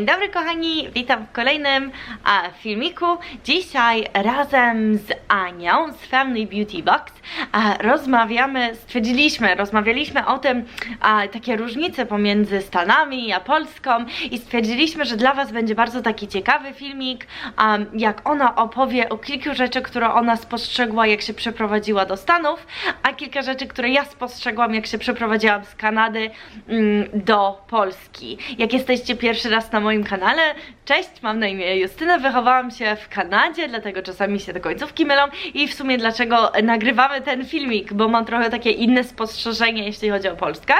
Dzień dobry kochani, witam w kolejnym a, filmiku. Dzisiaj razem z Anią z Family Beauty Box a, rozmawiamy, stwierdziliśmy, rozmawialiśmy o tym, a, takie różnice pomiędzy Stanami a Polską i stwierdziliśmy, że dla Was będzie bardzo taki ciekawy filmik, a, jak ona opowie o kilku rzeczy, które ona spostrzegła jak się przeprowadziła do Stanów, a kilka rzeczy, które ja spostrzegłam jak się przeprowadziłam z Kanady mm, do Polski. Jak jesteście pierwszy raz na moim kanale, cześć, mam na imię Justyna, wychowałam się w Kanadzie, dlatego czasami się te końcówki mylą i w sumie dlaczego nagrywamy ten filmik, bo mam trochę takie inne spostrzeżenie, jeśli chodzi o Polskę.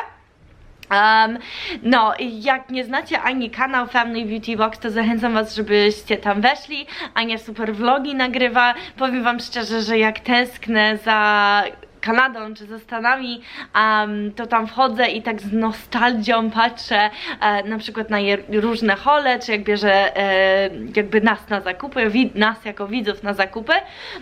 Um, no, jak nie znacie Ani kanał Family Beauty Box, to zachęcam Was, żebyście tam weszli. Ania super vlogi nagrywa. Powiem Wam szczerze, że jak tęsknę za Kanadą czy ze Stanami, um, to tam wchodzę i tak z nostalgią patrzę e, na przykład na różne hole, czy jak bierze e, jakby nas na zakupy, nas jako widzów na zakupy,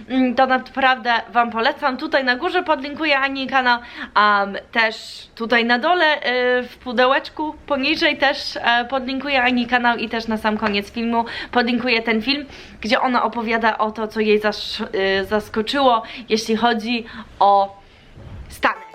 mm, to naprawdę Wam polecam. Tutaj na górze podlinkuję Ani kanał, um, też tutaj na dole e, w pudełeczku poniżej też e, podlinkuję Ani kanał i też na sam koniec filmu podlinkuję ten film, gdzie ona opowiada o to, co jej e, zaskoczyło, jeśli chodzi o Stany.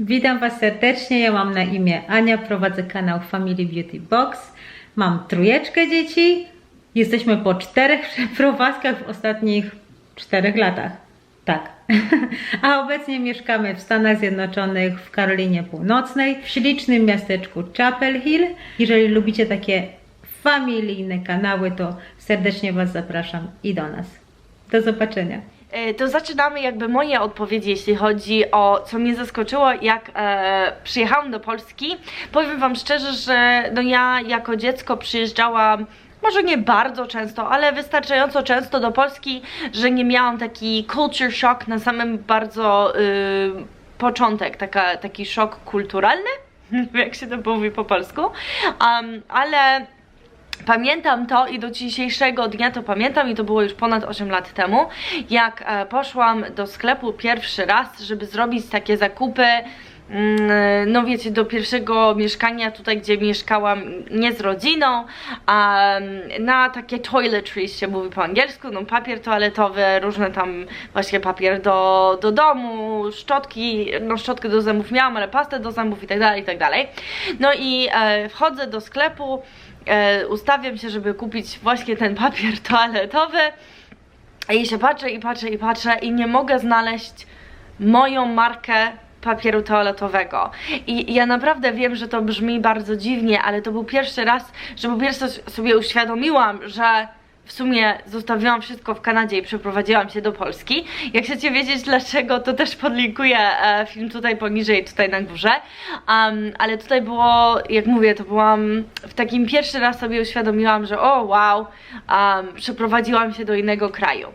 Witam Was serdecznie, ja mam na imię Ania, prowadzę kanał Family Beauty Box. Mam trójeczkę dzieci. Jesteśmy po czterech przeprowadzkach w ostatnich czterech latach. Tak. A obecnie mieszkamy w Stanach Zjednoczonych, w Karolinie Północnej, w ślicznym miasteczku Chapel Hill. Jeżeli lubicie takie familijne kanały, to serdecznie Was zapraszam i do nas. Do zobaczenia. E, To zaczynamy jakby moje odpowiedzi, jeśli chodzi o co mnie zaskoczyło, jak e, przyjechałam do Polski. Powiem Wam szczerze, że no ja jako dziecko przyjeżdżałam może nie bardzo często, ale wystarczająco często do Polski, że nie miałam taki culture shock na samym bardzo y, początek, taka, taki szok kulturalny, jak się to mówi po polsku, um, ale Pamiętam to i do dzisiejszego dnia to pamiętam i to było już ponad 8 lat temu, jak e, poszłam do sklepu pierwszy raz, żeby zrobić takie zakupy, no wiecie, do pierwszego mieszkania tutaj, gdzie mieszkałam nie z rodziną, a mm, na takie toiletries się mówi po angielsku, no papier toaletowy, różne tam właśnie papier do, do domu, szczotki, no szczotkę do zębów miałam, ale pastę do zębów i tak dalej, i tak dalej. No i e, wchodzę do sklepu, e, ustawiam się, żeby kupić właśnie ten papier toaletowy i się patrzę i patrzę i patrzę i nie mogę znaleźć moją markę papieru toaletowego. I ja naprawdę wiem, że to brzmi bardzo dziwnie, ale to był pierwszy raz, że po pierwsze sobie uświadomiłam, że w sumie zostawiłam wszystko w Kanadzie i przeprowadziłam się do Polski. Jak chcecie wiedzieć dlaczego, to też podlinkuję e, film tutaj poniżej, tutaj na górze. Um, ale tutaj było, jak mówię, to byłam w takim pierwszy raz sobie uświadomiłam, że o wow, um, przeprowadziłam się do innego kraju.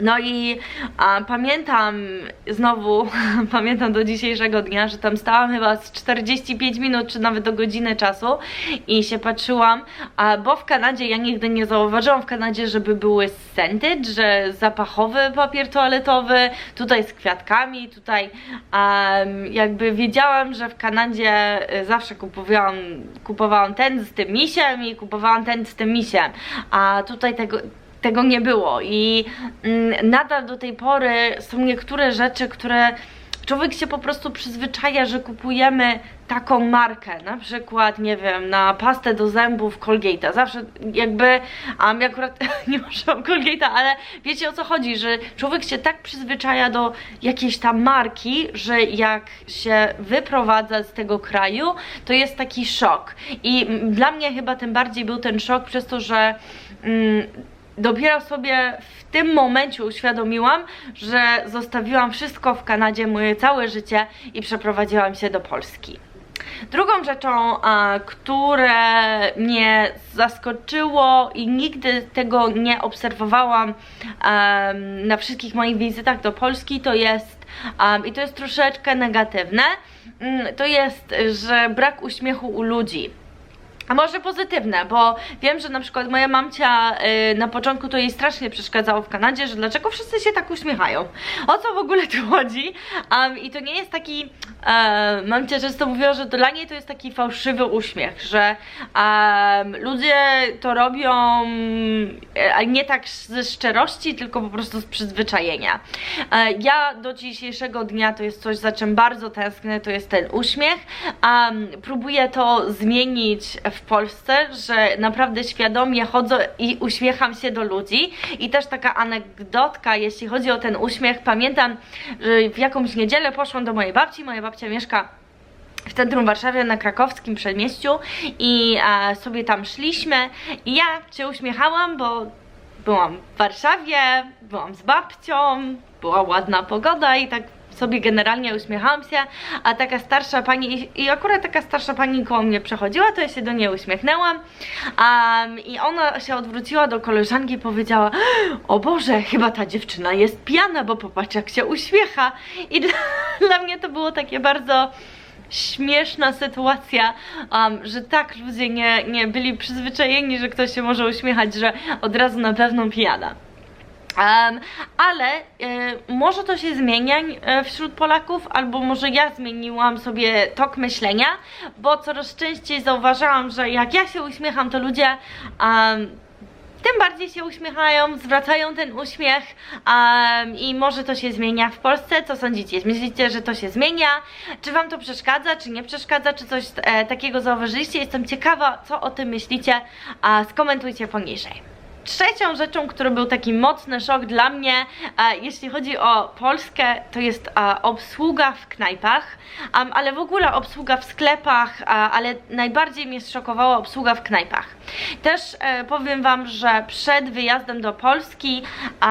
No i a, pamiętam znowu, pamiętam do dzisiejszego dnia, że tam stałam chyba z 45 minut, czy nawet do godziny czasu i się patrzyłam, a, bo w Kanadzie ja nigdy nie zauważyłam w Kanadzie, żeby były scented, że zapachowy papier toaletowy, tutaj z kwiatkami, tutaj um, jakby wiedziałam, że w Kanadzie y, zawsze kupowałam, kupowałam ten z tym misiem i kupowałam ten z tym misiem, a tutaj tego tego nie było. I mm, nadal do tej pory są niektóre rzeczy, które człowiek się po prostu przyzwyczaja, że kupujemy taką markę, na przykład, nie wiem, na pastę do zębów Colgate'a, zawsze jakby, a ja akurat nie używam Colgate'a, ale wiecie o co chodzi, że człowiek się tak przyzwyczaja do jakiejś tam marki, że jak się wyprowadza z tego kraju, to jest taki szok. I dla mnie chyba tym bardziej był ten szok przez to, że mm, dopiero sobie w tym momencie uświadomiłam, że zostawiłam wszystko w Kanadzie, moje całe życie i przeprowadziłam się do Polski. Drugą rzeczą, które mnie zaskoczyło i nigdy tego nie obserwowałam na wszystkich moich wizytach do Polski, to jest, i to jest troszeczkę negatywne, mm, to jest, że brak uśmiechu u ludzi. A może pozytywne, bo wiem, że na przykład moja mamcia y, na początku to jej strasznie przeszkadzało w Kanadzie, że dlaczego wszyscy się tak uśmiechają. O co w ogóle tu chodzi? Um, I to nie jest taki, e, mamcia często mówiła, że dla niej to jest taki fałszywy uśmiech, że ludzie to robią e, nie tak ze szczerości, tylko po prostu z przyzwyczajenia. E, ja do dzisiejszego dnia to jest coś, za czym bardzo tęsknię, to jest ten uśmiech. Um, próbuję to zmienić w Polsce, że naprawdę świadomie chodzę i uśmiecham się do ludzi. I też taka anegdotka, jeśli chodzi o ten uśmiech. Pamiętam, że w jakąś niedzielę poszłam do mojej babci. Moja babcia mieszka w centrum Warszawy na krakowskim przedmieściu i e, sobie tam szliśmy i ja się uśmiechałam, bo byłam w Warszawie, byłam z babcią, była ładna pogoda i tak sobie generalnie uśmiechałam się, a taka starsza pani, i akurat taka starsza pani koło mnie przechodziła, to ja się do niej uśmiechnęłam um, i ona się odwróciła do koleżanki i powiedziała o Boże, chyba ta dziewczyna jest pijana, bo popatrz jak się uśmiecha i dla, dla mnie to było takie bardzo śmieszna sytuacja, um, że tak ludzie nie, nie byli przyzwyczajeni, że ktoś się może uśmiechać, że od razu na pewno pijana. Um, ale e, może to się zmienia e, wśród Polaków, albo może ja zmieniłam sobie tok myślenia, bo coraz częściej zauważałam, że jak ja się uśmiecham, to ludzie um, tym bardziej się uśmiechają, zwracają ten uśmiech um, i może to się zmienia w Polsce. Co sądzicie? Myślicie, że to się zmienia? Czy Wam to przeszkadza, czy nie przeszkadza, czy coś e, takiego zauważyliście? Jestem ciekawa, co o tym myślicie, a skomentujcie poniżej. Trzecią rzeczą, który był taki mocny szok dla mnie, e, jeśli chodzi o Polskę, to jest e, obsługa w knajpach, um, ale w ogóle obsługa w sklepach, e, ale najbardziej mnie zszokowała obsługa w knajpach. Też e, powiem Wam, że przed wyjazdem do Polski,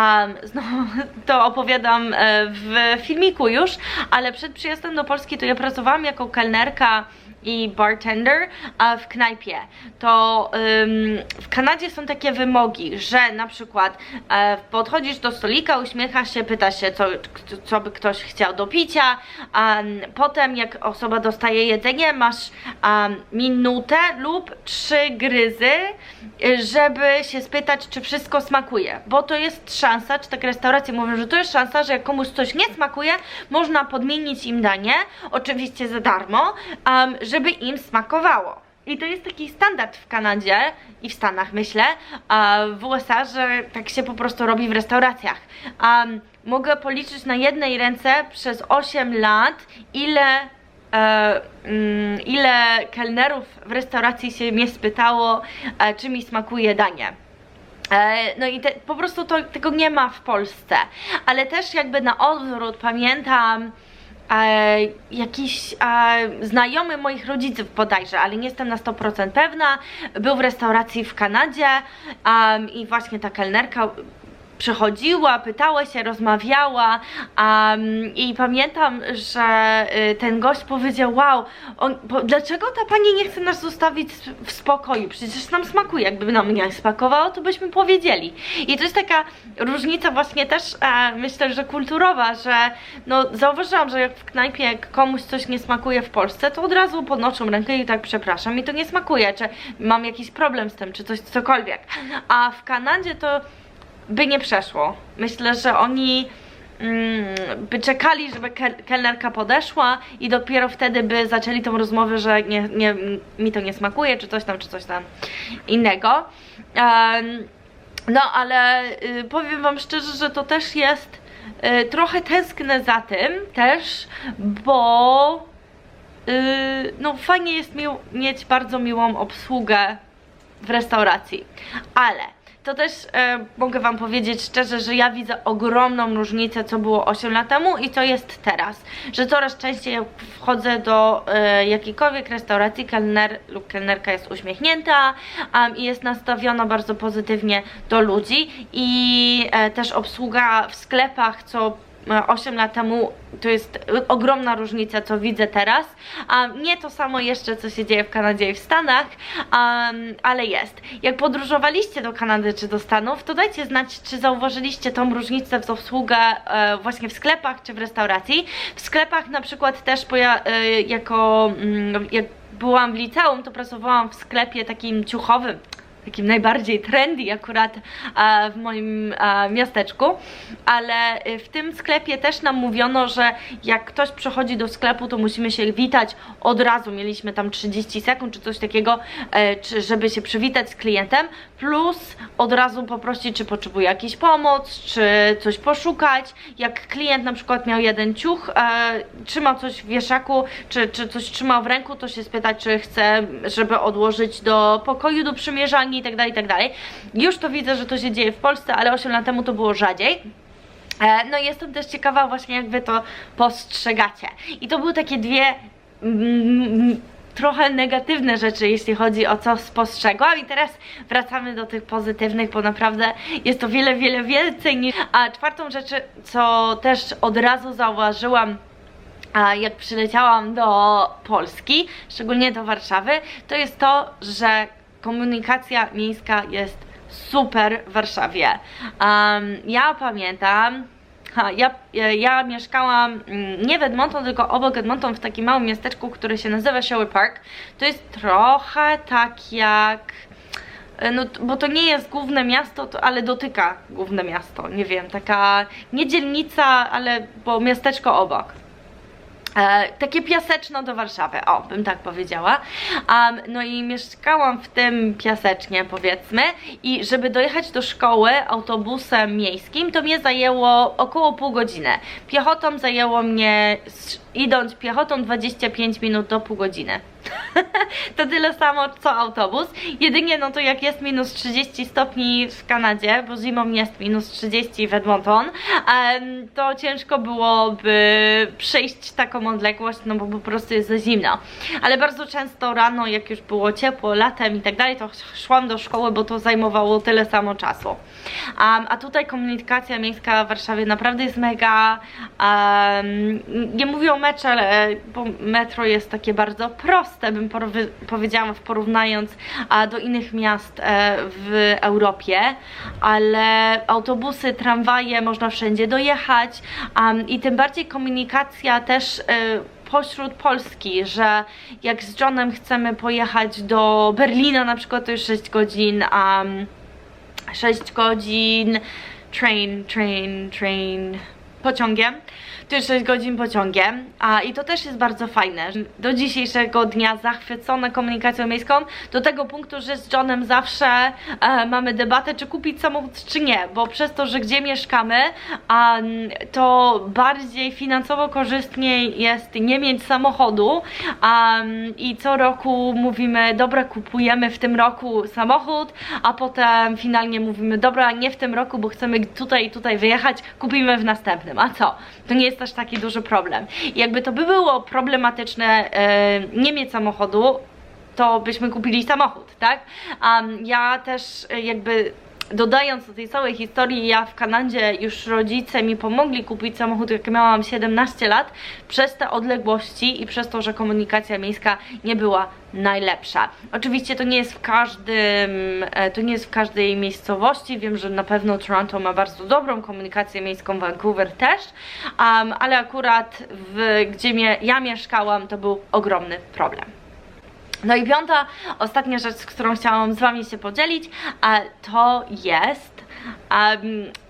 znowu to opowiadam e, w filmiku już, ale przed przyjazdem do Polski to ja pracowałam jako kelnerka i bartender w knajpie, to w Kanadzie są takie wymogi, że na przykład e, podchodzisz do stolika, uśmiechasz się, pytasz się, co, co by ktoś chciał do picia, potem jak osoba dostaje jedzenie, masz minutę lub trzy gryzy, żeby się spytać, czy wszystko smakuje, bo to jest szansa, czy tak restauracje mówią, że to jest szansa, że jak komuś coś nie smakuje, można podmienić im danie, oczywiście za darmo, um, żeby im smakowało. I to jest taki standard w Kanadzie i w Stanach, myślę, a w USA, że tak się po prostu robi w restauracjach. Um, mogę policzyć na jednej ręce przez 8 lat, ile, e, mm, ile kelnerów w restauracji się mnie spytało, e, czy mi smakuje danie. E, No i te, po prostu to, tego nie ma w Polsce. Ale też jakby na odwrót pamiętam e, jakiś e, znajomy moich rodziców bodajże, ale nie jestem na 100% pewna, był w restauracji w Kanadzie i właśnie ta kelnerka przychodziła, pytała się, rozmawiała um, i pamiętam, że y, ten gość powiedział, wow, on, po, dlaczego ta pani nie chce nas zostawić w spokoju, przecież nam smakuje, jakby nam nie smakowało, to byśmy powiedzieli. I to jest taka różnica właśnie też, e, myślę, że kulturowa, że no zauważyłam, że jak w knajpie jak komuś coś nie smakuje w Polsce, to od razu podnoszą rękę i tak przepraszam, mi to nie smakuje, czy mam jakiś problem z tym, czy coś, cokolwiek. A w Kanadzie to by nie przeszło. Myślę, że oni mm, by czekali, żeby kel kelnerka podeszła i dopiero wtedy by zaczęli tą rozmowę, że nie, nie, mi to nie smakuje, czy coś tam, czy coś tam innego. Um, no ale y, powiem wam szczerze, że to też jest y, trochę tęsknę za tym też, bo y, no fajnie jest mieć bardzo miłą obsługę w restauracji, ale to też e, mogę Wam powiedzieć szczerze, że ja widzę ogromną różnicę, co było 8 lat temu i co jest teraz. Że coraz częściej wchodzę do e, jakiejkolwiek restauracji, kelner lub kelnerka jest uśmiechnięta um, i jest nastawiona bardzo pozytywnie do ludzi i e, też obsługa w sklepach, co 8 lat temu to jest ogromna różnica, co widzę teraz. Um, nie to samo jeszcze, co się dzieje w Kanadzie i w Stanach, um, ale jest. Jak podróżowaliście do Kanady czy do Stanów, to dajcie znać, czy zauważyliście tą różnicę w obsługę e, właśnie w sklepach czy w restauracji. W sklepach na przykład też e, jako mm, jak byłam w liceum, to pracowałam w sklepie takim ciuchowym, takim najbardziej trendy akurat e, w moim e, miasteczku, ale e, w tym sklepie też nam mówiono, że jak ktoś przychodzi do sklepu, to musimy się witać od razu. Mieliśmy tam 30 sekund czy coś takiego, żeby się przywitać z klientem, plus od razu poprosić, czy potrzebuje jakiejś pomoc, czy coś poszukać. Jak klient na przykład miał jeden ciuch, trzymał coś w wieszaku, czy, czy coś trzymał w ręku, to się spytać, czy chce, żeby odłożyć do pokoju do przymierzalni itd., itd. Już to widzę, że to się dzieje w Polsce, ale 8 lat temu to było rzadziej. E, No i jestem też ciekawa właśnie jak wy to postrzegacie. I to były takie dwie mm, trochę negatywne rzeczy, jeśli chodzi o co spostrzegłam i teraz wracamy do tych pozytywnych, bo naprawdę jest to wiele, wiele więcej niż... A czwartą rzeczy, co też od razu zauważyłam a jak przyleciałam do Polski, szczególnie do Warszawy, to jest to, że komunikacja miejska jest super w Warszawie. Um, ja pamiętam, ha, ja, ja, ja mieszkałam mm, nie w Edmonton, tylko obok Edmonton w takim małym miasteczku, które się nazywa Shower Park. To jest trochę tak jak E, no, bo to nie jest główne miasto, to, ale dotyka główne miasto, nie wiem, taka nie dzielnica, ale bo miasteczko obok. E, takie piaseczno do Warszawy, o, bym tak powiedziała. Um, no i mieszkałam w tym piasecznie, powiedzmy, i żeby dojechać do szkoły autobusem miejskim, to mnie zajęło około pół godziny. Piechotą zajęło mnie, idąc piechotą, 25 minut do pół godziny. to tyle samo co autobus. Jedynie no to jak jest minus 30 stopni w Kanadzie, bo zimą jest minus 30 w Edmonton, to ciężko byłoby przejść taką odległość, no bo po prostu jest za zimno. Ale bardzo często rano, jak już było ciepło, latem i tak dalej, to szłam do szkoły, bo to zajmowało tyle samo czasu. Um, a tutaj komunikacja miejska w Warszawie naprawdę jest mega. Um, nie mówię o metrze, ale bo metro jest takie bardzo proste, bym porwy- powiedziała, porównując do innych miast e, w Europie, ale autobusy, tramwaje, można wszędzie dojechać i tym bardziej komunikacja też. E, pośród Polski, że jak z Johnem chcemy pojechać do Berlina na przykład to już 6 godzin, um, 6 godzin train, train, train pociągiem. To jest 6 godzin pociągiem. A, I to też jest bardzo fajne. Do dzisiejszego dnia zachwycona komunikacją miejską, do tego punktu, że z Johnem zawsze e, mamy debatę, czy kupić samochód, czy nie, bo przez to, że gdzie mieszkamy, a, to bardziej finansowo korzystniej jest nie mieć samochodu a, i co roku mówimy, dobra, kupujemy w tym roku samochód, a potem finalnie mówimy, dobra, nie w tym roku, bo chcemy tutaj i tutaj wyjechać, kupimy w następnym. A co? To nie jest aż taki duży problem. I jakby to by było problematyczne e, nie mieć samochodu, to byśmy kupili samochód, tak? Um, ja też e, jakby dodając do tej całej historii, ja w Kanadzie już rodzice mi pomogli kupić samochód, jak miałam 17 lat, przez te odległości i przez to, że komunikacja miejska nie była najlepsza. Oczywiście to nie jest w każdym, e, to nie jest w każdej miejscowości, wiem, że na pewno Toronto ma bardzo dobrą komunikację miejską, Vancouver też, um, ale akurat w, gdzie ja mieszkałam, to był ogromny problem. No i piąta, ostatnia rzecz, z którą chciałam z Wami się podzielić, a to jest, em,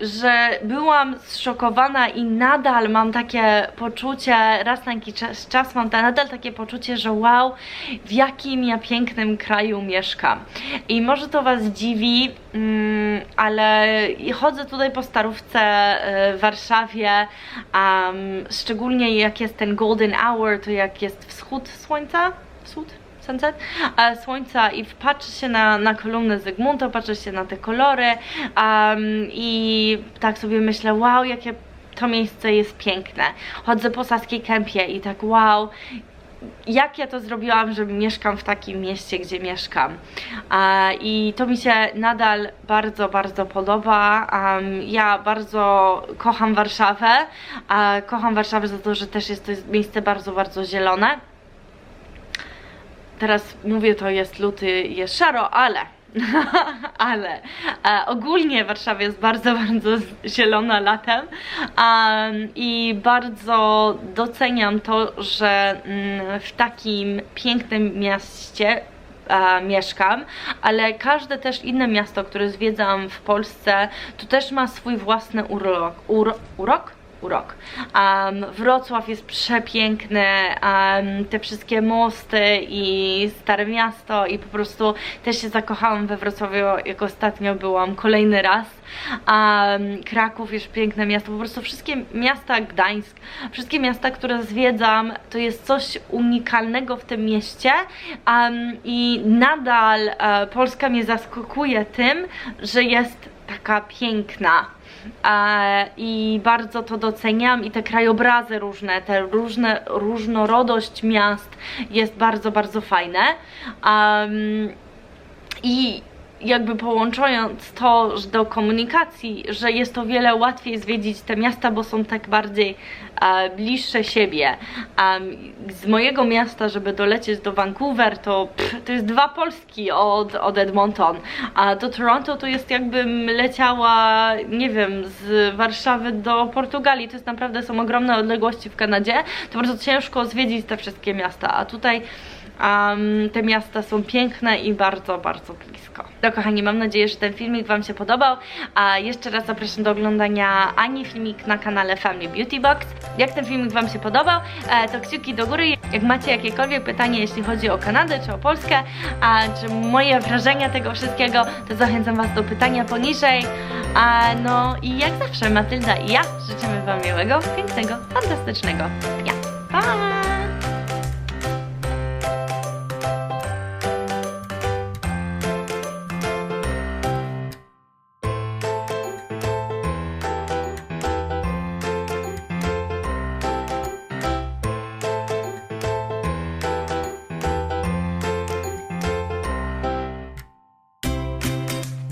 że byłam zszokowana i nadal mam takie poczucie, raz na jakiś czas, czas mam nadal takie poczucie, że wow, w jakim ja pięknym kraju mieszkam. I może to Was dziwi, mm, ale chodzę tutaj po starówce e, w Warszawie, em, szczególnie jak jest ten golden hour, to jak jest wschód słońca, wschód? Sunset, słońca i patrzę się na, na kolumnę Zygmunta, patrzę się na te kolory um, i tak sobie myślę, wow, jakie to miejsce jest piękne. Chodzę po Saskiej Kępie i tak wow, jak ja to zrobiłam, że mieszkam w takim mieście, gdzie mieszkam. I to mi się nadal bardzo, bardzo podoba. Ja bardzo kocham Warszawę. Kocham Warszawę za to, że też jest to miejsce bardzo, bardzo zielone teraz mówię to jest luty, jest szaro, ale ale e, ogólnie Warszawa jest bardzo, bardzo zielona latem em, i bardzo doceniam to, że mm, w takim pięknym mieście e, mieszkam, ale każde też inne miasto, które zwiedzam w Polsce, to też ma swój własny. Uro, urok? Urok. Um, Wrocław jest przepiękny, um, te wszystkie mosty i Stare Miasto i po prostu też się zakochałam we Wrocławiu, jak ostatnio byłam kolejny raz. Um, Kraków jest piękne miasto, po prostu wszystkie miasta, Gdańsk, wszystkie miasta, które zwiedzam, to jest coś unikalnego w tym mieście um, i nadal e, Polska mnie zaskakuje tym, że jest taka piękna. E, I bardzo to doceniam i te krajobrazy różne, te różne, różnorodość miast jest bardzo, bardzo fajne. I jakby połączając to do komunikacji, że jest o wiele łatwiej zwiedzić te miasta, bo są tak bardziej e, bliższe siebie. Em, z mojego miasta, żeby dolecieć do Vancouver, to, pff, to jest dwa Polski od, od Edmonton, a do Toronto to jest jakbym leciała, nie wiem, z Warszawy do Portugalii. To jest naprawdę, są ogromne odległości w Kanadzie, to bardzo ciężko zwiedzić te wszystkie miasta, a tutaj Um, te miasta są piękne i bardzo, bardzo blisko. No kochani, mam nadzieję, że ten filmik Wam się podobał, a jeszcze raz zapraszam do oglądania Ani filmik na kanale Family Beauty Box. Jak ten filmik Wam się podobał, e, to kciuki do góry. Jak macie jakiekolwiek pytanie, jeśli chodzi o Kanadę czy o Polskę, a, czy moje wrażenia tego wszystkiego, to zachęcam Was do pytania poniżej. A, no i jak zawsze, Matylda i ja życzymy Wam miłego, pięknego, fantastycznego dnia. Pa!